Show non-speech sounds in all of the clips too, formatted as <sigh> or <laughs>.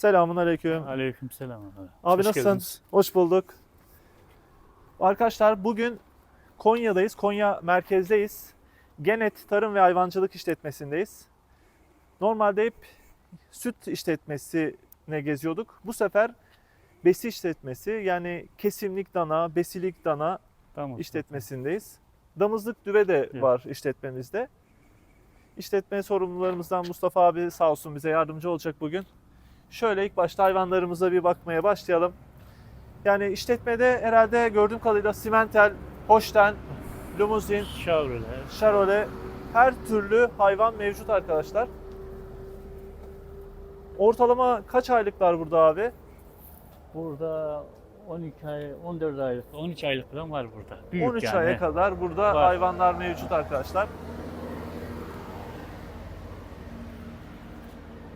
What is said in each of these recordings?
Selamun aleyküm. Aleykümselam abi. Abi Hoş nasılsın? geldiniz. Hoş bulduk. Arkadaşlar bugün Konya'dayız. Konya merkezdeyiz. Genet Tarım ve Hayvancılık İşletmesi'ndeyiz. Normalde hep süt işletmesine geziyorduk. Bu sefer besi işletmesi yani kesimlik dana, besilik dana Tamam. işletmesindeyiz. Damızlık düve de Evet. var işletmemizde. İşletme sorumlularımızdan Mustafa abi sağ olsun bize yardımcı olacak bugün. Şöyle ilk başta hayvanlarımıza bir bakmaya başlayalım. Yani işletmede herhalde gördüğüm kadarıyla simentel, hoşten, limuzin, şarole her türlü hayvan mevcut arkadaşlar. Ortalama kaç aylıklar burada abi? Burada 12 ay, 14 aylık, 13 aylık falan var burada. Büyük 13 yani. aya kadar burada Var. hayvanlar mevcut arkadaşlar.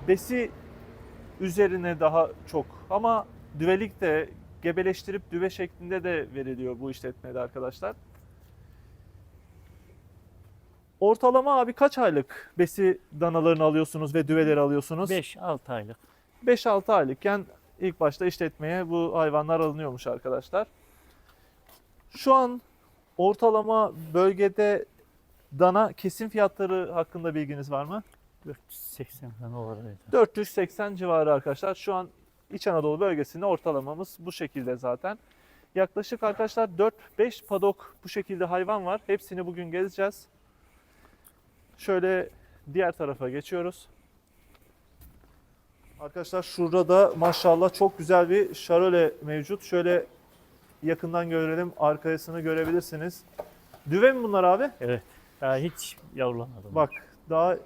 Besi üzerine daha çok ama düvelik de gebeleştirip düve şeklinde de veriliyor bu işletmede arkadaşlar. Ortalama abi kaç aylık besi danalarını alıyorsunuz ve düveleri alıyorsunuz? 5-6 aylık. 5-6 aylıkken ilk başta işletmeye bu hayvanlar alınıyormuş arkadaşlar. Şu an ortalama bölgede dana kesim fiyatları hakkında bilginiz var mı? 480 falan oradaydı. 480 civarı arkadaşlar. Şu an İç Anadolu bölgesinde ortalamamız bu şekilde zaten. Yaklaşık arkadaşlar 4-5 padok bu şekilde hayvan var. Hepsini bugün gezeceğiz. Şöyle diğer tarafa geçiyoruz. Arkadaşlar şurada da maşallah çok güzel bir şarole mevcut. Şöyle yakından görelim. Arkasını görebilirsiniz. Düve mi bunlar abi? Evet. Daha hiç yavrulamadım. Bak daha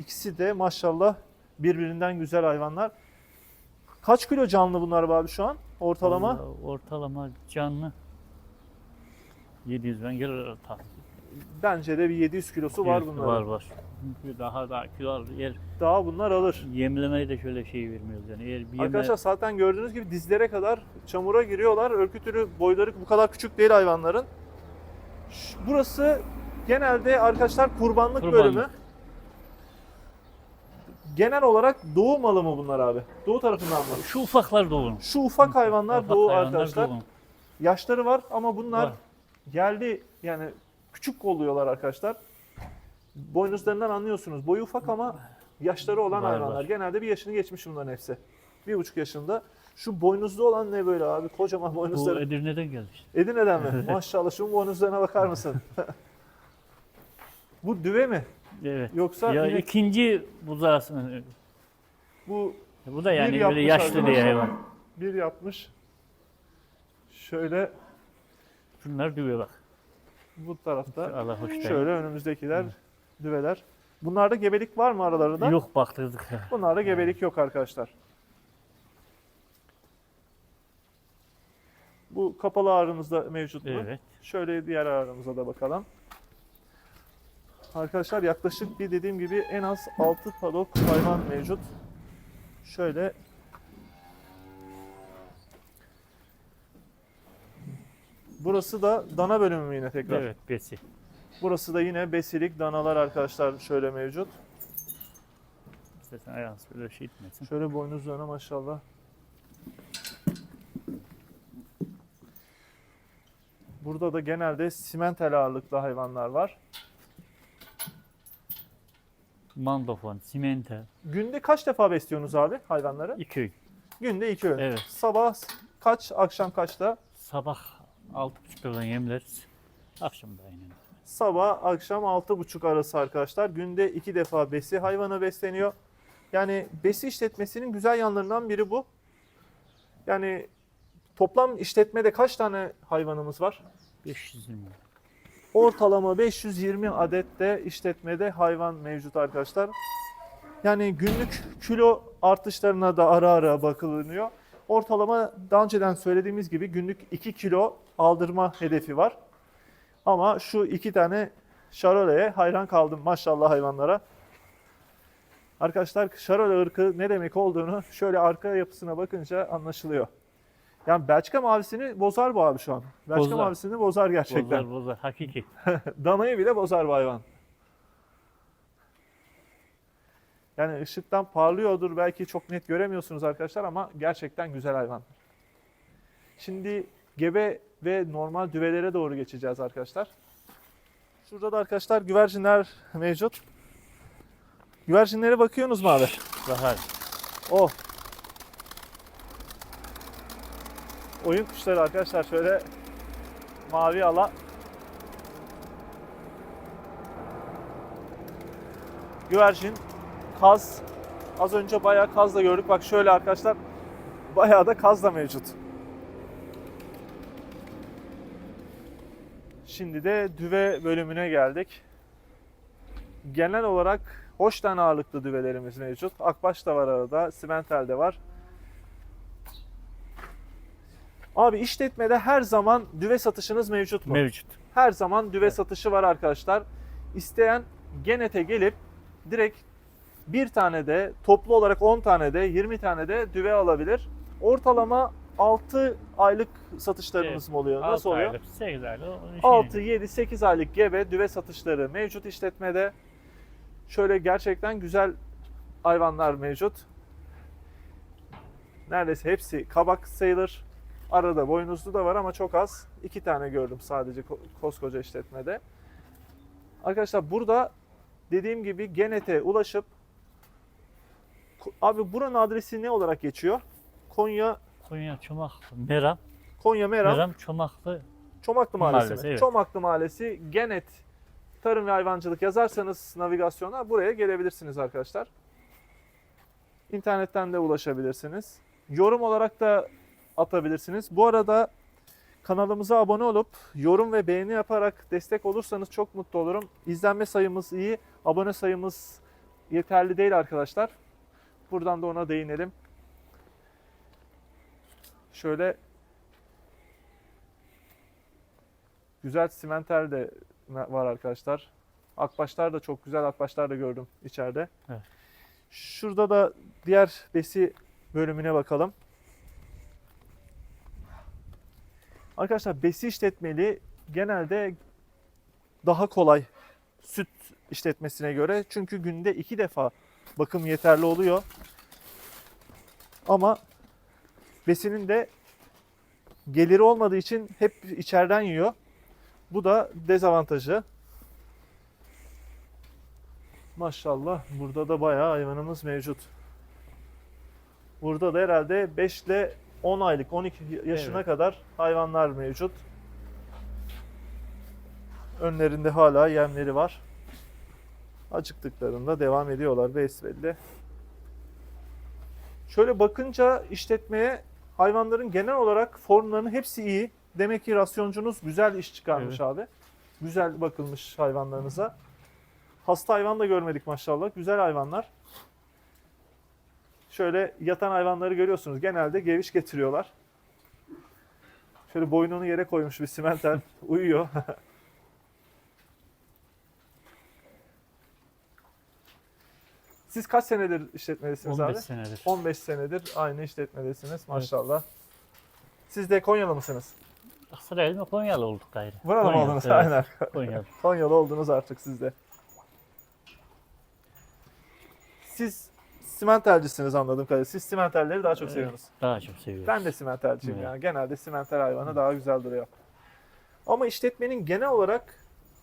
ikisi de maşallah birbirinden güzel hayvanlar. Kaç kilo canlı bunlar abi şu an ortalama? Vallahi Ortalama canlı 700 ben gelir tahmin. Bence de bir 700 kilosu var bunların. Var var. Çünkü daha daha kilo alır. Eğer Daha bunlar alır. yemlemeyi de şöyle şey vermiyoruz yani. Eğer bir yeme... Arkadaşlar zaten gördüğünüz gibi dizlere kadar çamura giriyorlar. Örkütülü boyları bu kadar küçük değil hayvanların. Ş- Burası genelde arkadaşlar kurbanlık, Kurbanlık. bölümü. Genel olarak doğu malı mı bunlar abi? Doğu tarafından mı? Şu ufaklar doğum. Şu ufak hayvanlar Ufak doğu hayvanlar arkadaşlar. doğum. Yaşları var ama bunlar Var. yerli yani küçük oluyorlar arkadaşlar. Boynuzlarından anlıyorsunuz. Boyu ufak ama yaşları olan Var, hayvanlar. var. Genelde bir yaşını geçmiş bunların hepsi. Bir buçuk yaşında. Şu boynuzlu olan ne böyle abi? Kocaman Bu boynuzları. Edirne'den geldi işte. Edirne'den mi? Maşallah şu boynuzlarına bakar mısın? <laughs> Bu düve mi? Evet. Yoksa Ya inek- ikinci buzağısın. bu Bu da yani böyle yaşlı diye hayvan. bir yapmış. Şöyle Şunlar düve bak. bu tarafta. Allah hoş. Şöyle önümüzdekiler düveler. Bunlarda gebelik var mı aralarında? Yok baktırdık. Bunlarda gebelik yok arkadaşlar. Bu kapalı ağrımızda mevcut mu? Evet. Şöyle diğer ağrımıza da bakalım. Arkadaşlar yaklaşık bir dediğim gibi en az 6 padok hayvan mevcut. Şöyle Burası da dana bölümü mü yine tekrar? Evet besi. Burası da yine besilik danalar arkadaşlar şöyle mevcut. İstersen ayağınız böyle şey etmesin. Şöyle boynuzlarına maşallah. Burada da genelde simentel ağırlıklı hayvanlar var. Mandofon, simente, Günde kaç defa besliyorsunuz abi hayvanları? iki öğün. Günde iki öğün. Evet. Sabah kaç, akşam kaçta? Sabah altı buçuktan yemleriz. Akşam da aynen. Sabah, akşam 6.30 arası arkadaşlar. Günde iki defa besi hayvanı besleniyor. Yani besi işletmesinin güzel yanlarından biri bu. Yani toplam işletmede kaç tane hayvanımız var? 520. Ortalama 520 adet de işletmede hayvan mevcut arkadaşlar. Yani günlük kilo artışlarına da ara ara bakılınıyor. Ortalama daha önceden söylediğimiz gibi günlük 2 kilo aldırma hedefi var. Ama şu iki tane şaroleye hayran kaldım maşallah hayvanlara. Arkadaşlar şarole ırkı ne demek olduğunu şöyle arka yapısına bakınca anlaşılıyor. Yani Belçika mavisini bozar bu abi şu an. Belçika Bozar. mavisini bozar gerçekten. Bozar bozar. Hakiki. <laughs> Danayı bile bozar bu hayvan. Yani ışıktan parlıyordur belki çok net göremiyorsunuz arkadaşlar ama gerçekten güzel hayvan. Şimdi gebe ve normal düvelere doğru geçeceğiz arkadaşlar. Şurada da arkadaşlar güvercinler mevcut. Güvercinlere bakıyorsunuz mu abi? Bahar. Oh. Oyun kuşları arkadaşlar şöyle mavi ala. Güvercin, kaz. Az önce bayağı kaz da gördük. Bak şöyle arkadaşlar bayağı da kaz da mevcut. Şimdi de düve bölümüne geldik. Genel olarak hoştan ağırlıklı düvelerimiz mevcut. Akbaş da var arada, simental de var. Abi işletmede her zaman düve satışınız mevcut mu? Mevcut. Her zaman düve satışı var arkadaşlar. İsteyen Genet'e gelip direkt bir tane de toplu olarak 10 tane de 20 tane de düve alabilir. Ortalama 6 aylık satışlarınız Evet. mı oluyor? Nasıl 6 oluyor? aylık, 8 aylık. onun şey- 6, 7, 8 aylık gebe düve satışları mevcut işletmede. Şöyle gerçekten güzel hayvanlar mevcut. Neredeyse hepsi kabak sayılır. Arada boynuzlu da var ama çok az. İki tane gördüm sadece ko- koskoca işletmede. Arkadaşlar burada dediğim gibi Genet'e ulaşıp abi buranın adresi ne olarak geçiyor? Konya Konya Çomaklı. Meram. Konya Meram Meram Çomaklı. Çomaklı Mahallesi. Mahallesi, evet. Çomaklı Mahallesi Genet Tarım ve Hayvancılık yazarsanız navigasyona buraya gelebilirsiniz arkadaşlar. İnternetten de ulaşabilirsiniz. Yorum olarak da atabilirsiniz. Bu arada kanalımıza abone olup yorum ve beğeni yaparak destek olursanız çok mutlu olurum. İzlenme sayımız iyi, abone sayımız yeterli değil arkadaşlar. Buradan da ona değinelim. Şöyle Güzel simenter de var arkadaşlar. Akbaşlar da çok güzel akbaşlar da gördüm içeride. Evet. Şurada da diğer besi bölümüne bakalım. Arkadaşlar besi işletmeli genelde daha kolay süt işletmesine göre. Çünkü günde iki defa bakım yeterli oluyor. Ama besinin de geliri olmadığı için hep içeriden yiyor. Bu da dezavantajı. Maşallah burada da bayağı hayvanımız mevcut. Burada da herhalde 5 ile 10 aylık 12 yaşına Evet. kadar hayvanlar mevcut. Önlerinde hala yemleri var. Acıktıklarında devam ediyorlar besbelli. Şöyle bakınca işletmeye hayvanların genel olarak formlarının hepsi iyi. Demek ki rasyoncunuz güzel iş çıkarmış Evet. abi. Güzel bakılmış hayvanlarınıza. Hasta hayvan da görmedik maşallah. Güzel hayvanlar. Şöyle yatan hayvanları görüyorsunuz. Genelde geviş getiriyorlar. Şöyle boynunu yere koymuş bir simental. <laughs> Uyuyor. <laughs> Siz kaç senedir işletmedesiniz 15 abi? senedir. 15 senedir aynı işletmedesiniz maşallah. Siz de Konyalı mısınız? Aksaray'da Konyalı olduk gayrı. Burada mı Konyalı, oldunuz? evet. Aynen. Konyalı. Konyalı oldunuz artık siz de. Siz simentalcisiniz anladığım kadarıyla. Siz simentalleri daha çok seviyorsunuz. Daha çok seviyoruz. Ben de simentalciyim Evet. yani. Genelde simental hayvanı daha güzel duruyor. Ama işletmenin genel olarak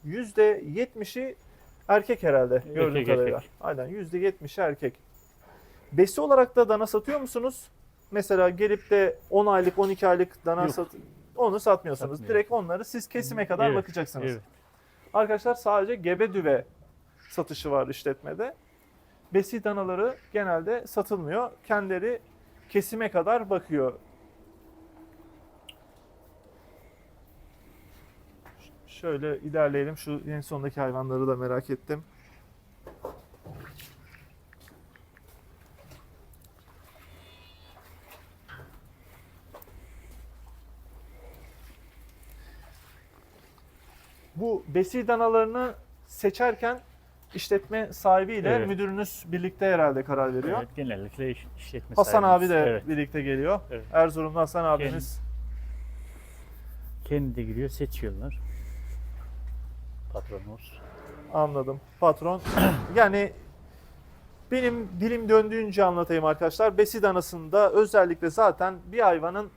%70'i erkek herhalde gördüğüm Erkek, kadarıyla. erkek. Aynen %70'i erkek. Besi olarak da dana satıyor musunuz? Mesela gelip de 10 aylık 12 aylık dana Yok. sat onu satmıyorsunuz. Satmıyoruz. Direkt onları siz kesime kadar Evet, bakacaksınız. Evet. Arkadaşlar sadece gebe düve satışı var işletmede. Besi danaları genelde satılmıyor. Kendileri kesime kadar bakıyor. Şöyle ilerleyelim. Şu en sondaki hayvanları da merak ettim. Bu besi danalarını seçerken işletme sahibiyle Evet. müdürünüz birlikte herhalde karar veriyor. Evet, genellikle iş, işletme Hasan abi sahibimiz. de Evet. birlikte geliyor. Evet. Erzurum'da Hasan abimiz. Kendi de giriyor seçiyorlar. Patronumuz. Anladım. Patron. <clears throat> yani Benim dilim döndüğünce anlatayım arkadaşlar. Besi danasında özellikle zaten bir hayvanın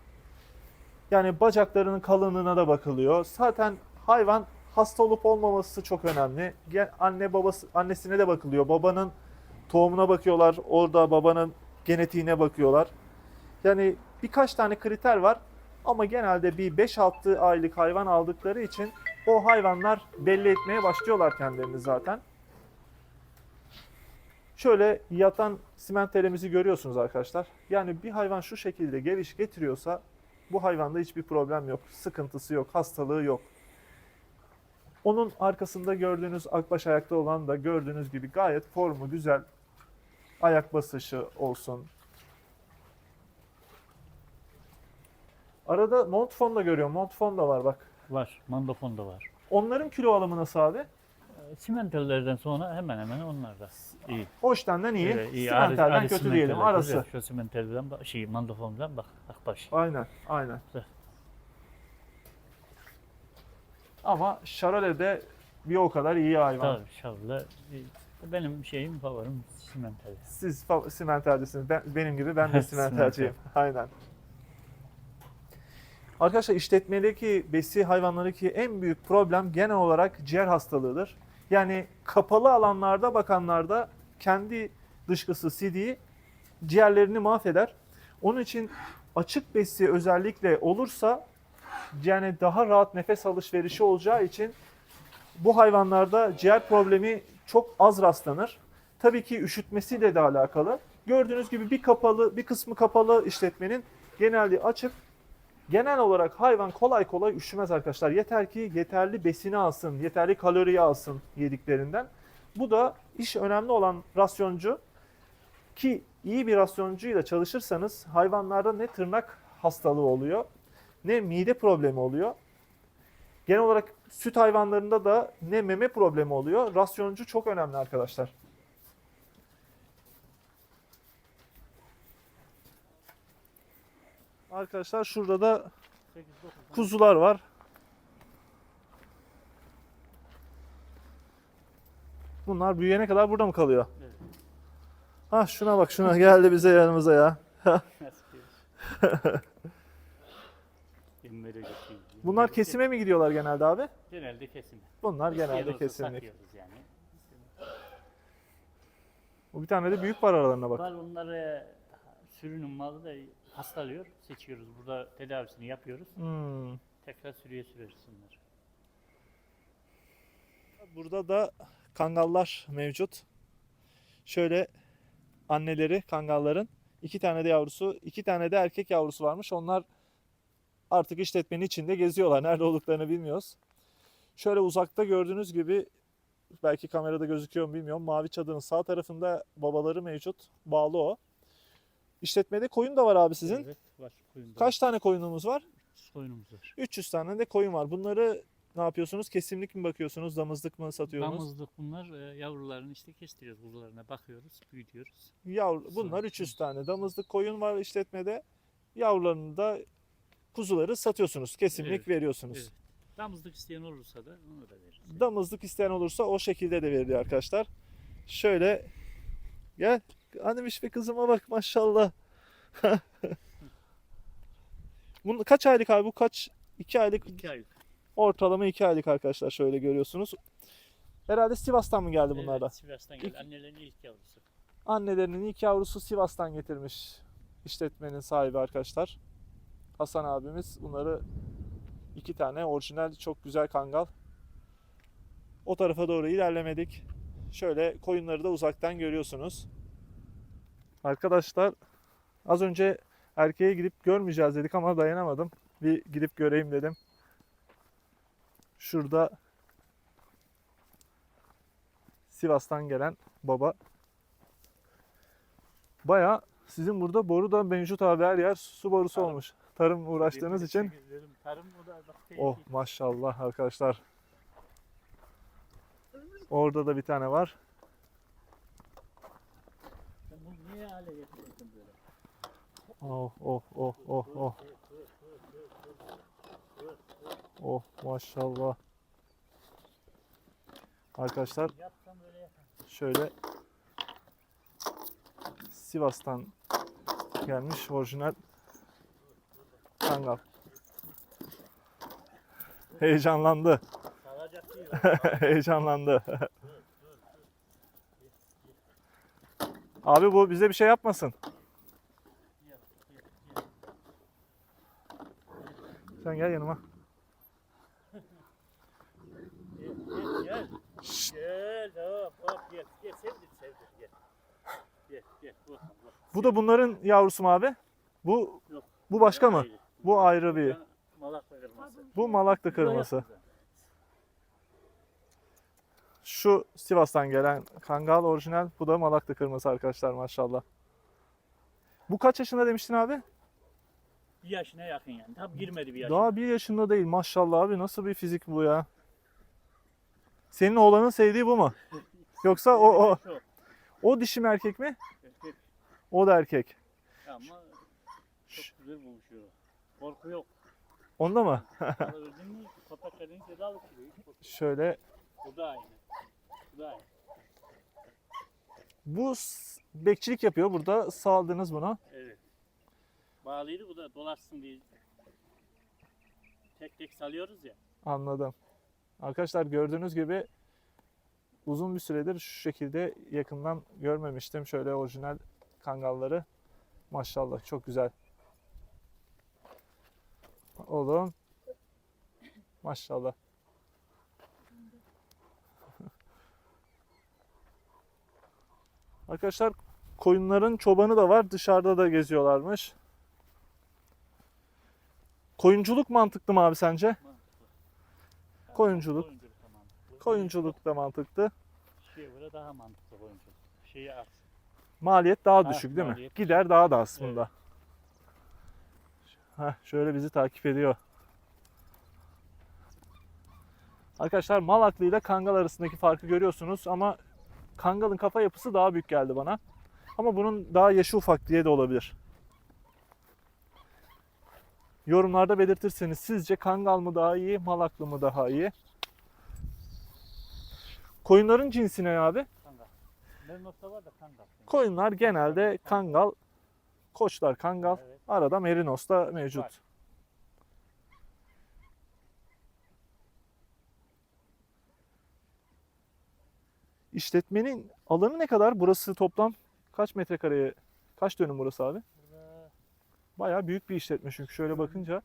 yani bacaklarının kalınlığına da bakılıyor. Zaten hayvan hasta olup olmaması çok önemli. Anne babası annesine de bakılıyor. Babanın tohumuna bakıyorlar. Orada babanın genetiğine bakıyorlar. Yani birkaç tane kriter var ama genelde bir 5-6 aylık hayvan aldıkları için o hayvanlar belli etmeye başlıyorlar kendilerini zaten. Şöyle yatan simentelemizi görüyorsunuz arkadaşlar. Yani bir hayvan şu şekilde geliş getiriyorsa bu hayvanda hiçbir problem yok. Sıkıntısı yok, hastalığı yok. Onun arkasında gördüğünüz akbaş ayakta olan da gördüğünüz gibi gayet formu güzel. Ayak basışı olsun. Arada Montfon da görüyorum. Montfon da var bak. Var. Mandofon da var. Onların kilo alımı nasıl abi? Ee, Simentellerden sonra hemen hemen onlar da iyi. Hoştan iyi, Evet, iyi. simentelden kötü diyelim arası. Şu simentelden şey mandofondan bak akbaş. Aynen, aynen. Güzel. Ama Charolais bir o kadar iyi hayvan. Tabii şavla. Benim şeyim favorim simentel. Siz fa- simentercisiniz. Ben, benim gibi ben de simenterciyim. Aynen. Arkadaşlar işletmedeki besi hayvanlarındaki en büyük problem genel olarak ciğer hastalığıdır. Yani kapalı alanlarda bakanlarda kendi dışkısı sidiği ciğerlerini mahveder. Onun için açık besi özellikle olursa yani daha rahat nefes alışverişi olacağı için bu hayvanlarda ciğer problemi çok az rastlanır. Tabii ki üşütmesiyle de alakalı. Gördüğünüz gibi bir kapalı, bir kısmı kapalı işletmenin genelde açık. Genel olarak hayvan kolay kolay üşümez arkadaşlar. Yeter ki yeterli besini alsın, yeterli kaloriyi alsın yediklerinden. Bu da iş önemli olan rasyoncu ki iyi bir rasyoncuyla çalışırsanız hayvanlarda ne tırnak hastalığı oluyor ne mide problemi oluyor. Genel olarak süt hayvanlarında da ne meme problemi oluyor. Rasyoncu çok önemli arkadaşlar. Arkadaşlar şurada da kuzular var. Bunlar büyüyene kadar burada mı kalıyor? Evet. Ha şuna bak şuna geldi bize yanımıza ya. <laughs> <laughs> Emmere götürüyoruz. Bunlar kesime mi gidiyorlar genelde abi? Genelde kesime. Bunlar İsteyen genelde olsa kesimlik. satıyoruz yani. Bu bir tane de büyük var aralarına bak. Var onları sürünün malı da hastalıyor. Seçiyoruz. Burada tedavisini yapıyoruz. Hmm. Tekrar sürüye süreriz onları. Burada da kangallar mevcut. Şöyle anneleri kangalların iki tane de yavrusu, iki tane de erkek yavrusu varmış. Onlar artık işletmenin içinde geziyorlar. Nerede olduklarını bilmiyoruz. Şöyle uzakta gördüğünüz gibi belki kamerada gözüküyor mu bilmiyorum. Mavi çadırın sağ tarafında babaları mevcut. Bağlı o. İşletmede koyun da var abi sizin. Evet, var. Koyun da Kaç tane koyunumuz var? var. Koyunumuz var. 300 tane de koyun var. Bunları ne yapıyorsunuz? Kesimlik mi bakıyorsunuz? Damızlık mı satıyorsunuz? Damızlık bunlar. e, Yavrularını işte kestiriyoruz. Kuzularına bakıyoruz. Büyütüyoruz. Yavru, bunlar Sa- 300 tane. Damızlık koyun var işletmede. Yavrularını da kuzuları satıyorsunuz. Kesimlik Evet, veriyorsunuz. evet. Damızlık isteyen olursa da onu da veririz. Damızlık isteyen olursa o şekilde de veriliyor arkadaşlar. Şöyle gel. Annemiş ve kızıma bak maşallah. <laughs> Bunun kaç aylık abi bu kaç? 2 aylık İki aylık. ortalama 2 aylık arkadaşlar şöyle görüyorsunuz. Herhalde Sivas'tan mı geldi bunlar da? Evet, Sivas'tan geldi. Annelerin ilk yavrusu. Annelerinin ilk yavrusu Sivas'tan getirmiş işletmenin sahibi arkadaşlar. Hasan abimiz bunları iki tane orijinal çok güzel kangal. O tarafa doğru ilerlemedik. Şöyle koyunları da uzaktan görüyorsunuz. Arkadaşlar az önce erkeğe gidip görmeyeceğiz dedik ama dayanamadım. Bir gidip göreyim dedim. Şurada Sivas'tan gelen baba Baya sizin burada boru da mevcut abi her yer su borusu Tarım. olmuş. Tarım uğraştığınız için. Tarım Oh maşallah arkadaşlar. Orada da bir tane var. Oh oh oh oh oh. Oh maşallah. Arkadaşlar şöyle Sivas'tan gelmiş orijinal kangal. Heyecanlandı. <laughs> Heyecanlandı. Abi bu bize bir şey yapmasın. Sen gel yanıma. Gel, gel, gel. Gel, hop, hop, gel, gel, gel. Gel, gel. Bu da bunların yavrusu mu abi? Bu Yok. bu başka mı? Ayrı. Bu ayrı bir. Malakla kırması. Bu Malaklı kırması. Şu Sivas'tan gelen Kangal orijinal. Bu da Malaklı kırması arkadaşlar maşallah. Bu kaç yaşında demiştin abi? Bir yaşına yakın yani. Tam girmedi bir yaşına. Daha bir yaşında değil maşallah abi. Nasıl bir fizik bu ya? Senin oğlanın sevdiği bu mu? <laughs> Yoksa o, o, o dişi mi erkek mi? Erkek O da erkek. ama çok güzel buluşuyor. Korku yok. Onda mı? <laughs> Şöyle Bu da aynı. Bu da aynı. bu s- bekçilik yapıyor. Burada saldınız bunu. Evet. Bağlıydı bu da dolaşsın diye. Tek tek salıyoruz ya. Anladım. Arkadaşlar gördüğünüz gibi uzun bir süredir şu şekilde yakından görmemiştim. Şöyle orijinal kangalları. Maşallah çok güzel. Oğlum. Maşallah. Arkadaşlar koyunların çobanı da var. Dışarıda da geziyorlarmış. Koyunculuk mantıklı mı abi sence? Mantıklı. Koyunculuk. Koyunculuk da mantıklı. Koyunculuk da mantıklı. Şeye göre daha mantıklı koyunculuk. Şeyi az. Maliyet daha Ha, düşük değil mi? maliyet Gider daha da aslında. Heh, şöyle bizi takip ediyor. Arkadaşlar Malaklı ile Kangal arasındaki farkı görüyorsunuz ama Kangal'ın kafa yapısı daha büyük geldi bana. Ama bunun daha yaşı ufak diye de olabilir. Yorumlarda belirtirseniz sizce Kangal mı daha iyi, Malaklı mı daha iyi? Koyunların cinsi ne abi? Kangal. Mernos'ta var da kangal. Koyunlar genelde Kangal, koçlar Kangal, Evet. Arada Merinos da mevcut. Var. İşletmenin alanı ne kadar? Burası toplam kaç metrekareye, kaç dönüm burası abi? Bayağı büyük bir işletme çünkü şöyle bakınca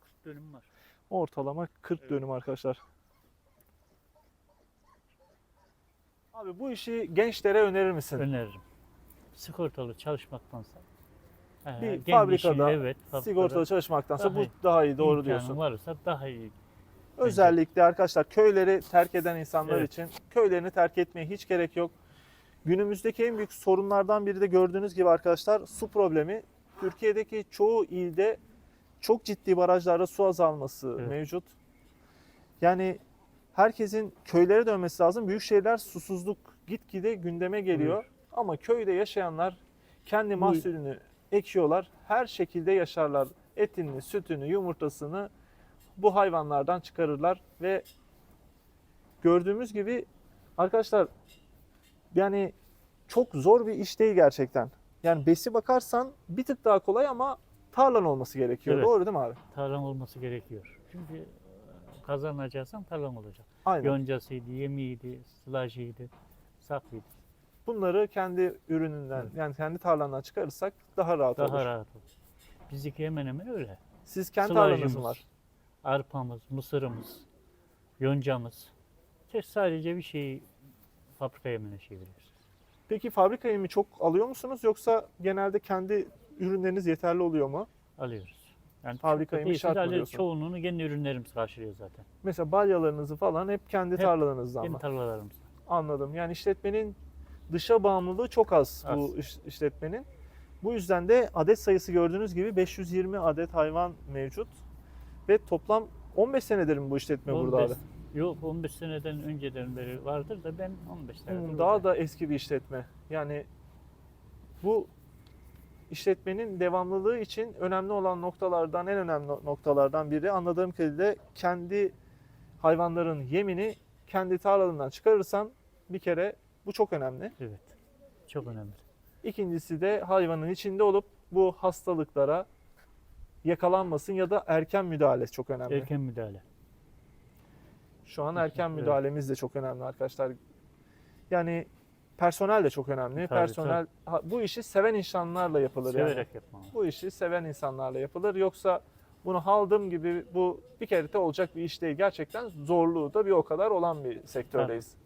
40 dönüm var. ortalama 40 Evet. dönüm arkadaşlar. Abi bu işi gençlere önerir misin? Öneririm. Sigortalı çalışmaktansa. Ee, Bir fabrikada, evet, fabrikada Sigortalı çalışmaktansa daha bu iyi. daha iyi doğru diyorsun. varsa daha iyi. Özellikle arkadaşlar köyleri terk eden insanlar Evet. için köylerini terk etmeye hiç gerek yok. Günümüzdeki en büyük sorunlardan biri de gördüğünüz gibi arkadaşlar su problemi. Türkiye'deki çoğu ilde çok ciddi barajlarda su azalması Evet. mevcut. Yani herkesin köylere dönmesi lazım. Büyük şehirler susuzluk gitgide gündeme geliyor. Buyur. Ama köyde yaşayanlar kendi mahsulünü ekiyorlar. Her şekilde yaşarlar. Etini, sütünü, yumurtasını bu hayvanlardan çıkarırlar ve gördüğümüz gibi arkadaşlar yani çok zor bir iş değil gerçekten. Yani besi bakarsan bir tık daha kolay ama tarlan olması gerekiyor. Evet. Doğru değil mi abi? Tarlan olması gerekiyor. Çünkü e, kazanacaksan tarlan olacak. Aynen. Yoncasıydı, yemiydi, sılajıydı, sapıydı. Bunları kendi ürününden yani kendi tarlandan çıkarırsak daha rahat Daha olur. rahat olur. Bizdeki hemen hemen öyle. Siz kendi tarlanız mı Sılajımız, var? Arpamız, mısırımız, yoncamız. Tek sadece bir şeyi fabrikaya menşebiliyoruz. Peki fabrika yemi çok alıyor musunuz yoksa genelde kendi ürünleriniz yeterli oluyor mu? Alıyoruz. Yani Fabrika çok da yemi değilse şart mı de diyorsun? Çoğunluğunu kendi ürünlerimiz karşılıyor zaten. Mesela balyalarınızı falan hep kendi Hep tarlalarınızdan Kendi mı? tarlalarımız. Anladım. Yani işletmenin dışa bağımlılığı çok az, bu Az. iş- işletmenin. Bu yüzden de adet sayısı gördüğünüz gibi 520 adet hayvan mevcut. Ve toplam 15 senedir mi bu işletme burada abi? 15 Yok 15 seneden önceden beri vardır da ben 15 senedir Hmm, daha da eski bir işletme. Yani bu işletmenin devamlılığı için önemli olan noktalardan en önemli noktalardan biri anladığım kadarıyla kendi hayvanların yemini kendi tarlalarından çıkarırsan Bir kere bu çok önemli. Evet. Çok önemli. İkincisi de hayvanın içinde olup bu hastalıklara yakalanmasın ya da erken müdahale çok önemli. Erken müdahale. Şu an erken Evet. müdahalemiz de çok önemli arkadaşlar. Yani personel de çok önemli. Tabii, personel ha, bu işi seven insanlarla yapılır yani. Severek yapmam. Bu işi seven insanlarla yapılır. Yoksa bunu haldım gibi bu bir kere de olacak bir iş değil. Gerçekten zorluğu da bir o kadar olan bir sektördeyiz.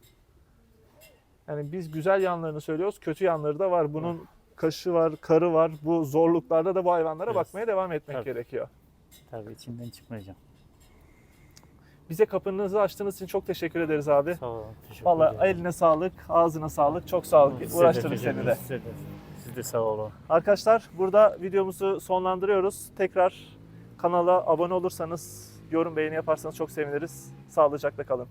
Yani biz güzel yanlarını söylüyoruz, kötü yanları da var. Bunun kaşı var, karı var. Bu zorluklarda da bu hayvanlara Evet. bakmaya devam etmek Tabii. gerekiyor. Tabii içinden çıkmayacağım. Bize kapınızı açtığınız için çok teşekkür ederiz abi. Sağ olun. Teşekkür ederim. eline sağlık, ağzına sağlık. Çok sağ ol. Size de Uğraştırdık teşekkür seni de. Size de. Siz de sağ olun. Arkadaşlar burada videomuzu sonlandırıyoruz. Tekrar kanala abone olursanız, yorum beğeni yaparsanız çok seviniriz. Sağlıcakla kalın.